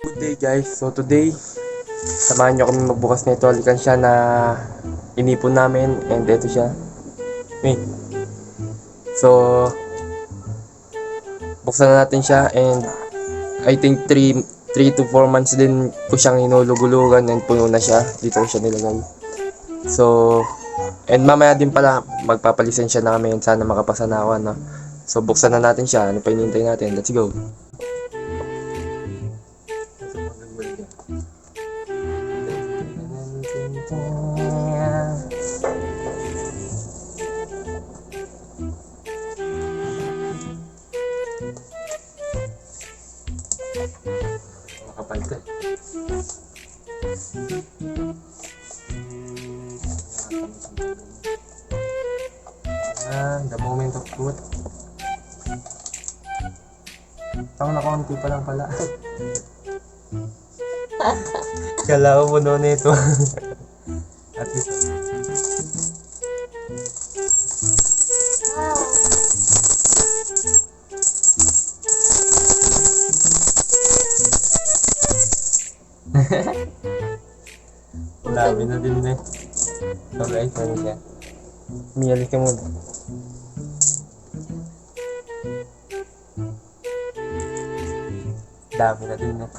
Good day guys. So today, samahan nyo kami magbukas nito. Likan siya na inipon namin and ito siya. Hey. So, buksan na natin siya and I think 3 3 to 4 months din ko siyang hinulugulugan and puno na siya. Dito ko siya nilagay. So, and mamaya din pala magpapalisensya na kami sana makapasa na ako. No? So, buksan na natin siya. Ano pa hinihintay natin? Let's go. Makapal ka. Ah, the moment of truth. Pang na konti pa lang pala. Kala ko puno nito. Dami na din eh. So guys, ano siya? Miyali ka muna. Dami na din eh.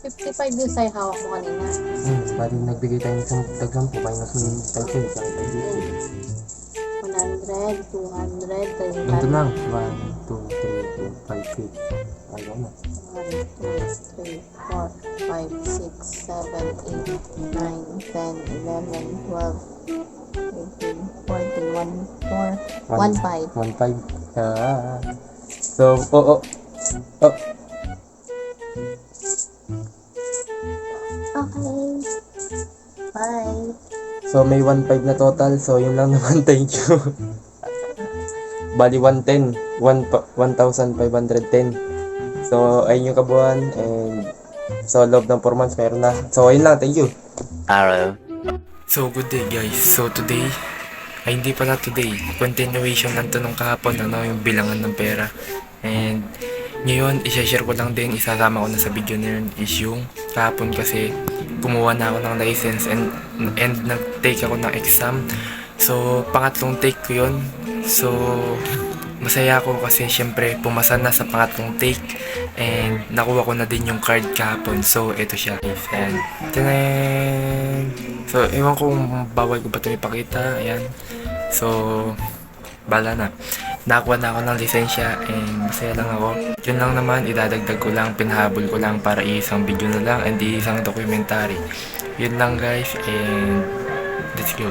Fifty-five din sa'yo hawak mo kanina. Hmm, bali nagbigay tayo ng isang tagram po kayo mas may tayo po isang tayo. 100, 200, 300. Ito lang. 1, 2, 3, 4, 5, 6. Ayaw na. 1, 2, 3, 4, 5, 6, 7, 8, 9, 10, 11, 12, 13, 14, 1, 4, 1, 5. 1, 5. Ah. So, oh, oh. Oh, Okay. Bye. So may 1.5 na total. So yun lang naman. Thank you. Bali 110. 1 pa- 1,510. So ayun yung kabuuan. And so loob ng 4 months meron na. So ayun lang. Thank you. Arrow. So good day guys. So today, ay hindi pala today, continuation lang to nung kahapon ano, yung bilangan ng pera. And ngayon, isa-share ko lang din, isasama ko na sa video na yun is yung kahapon kasi kumuha na ako ng license and, and nag-take ako ng exam. So, pangatlong take ko yun. So, masaya ako kasi syempre pumasa na sa pangatlong take and nakuha ko na din yung card kahapon. So, ito siya. Ayan. Tanan! So, ewan ko kung bawal ko ba ito ipakita. Ayan. So, bala na. Nakakuha na ako ng lisensya and masaya lang ako. Yun lang naman, idadagdag ko lang, pinahabol ko lang para isang video na lang and isang documentary. Yun lang guys and let's go.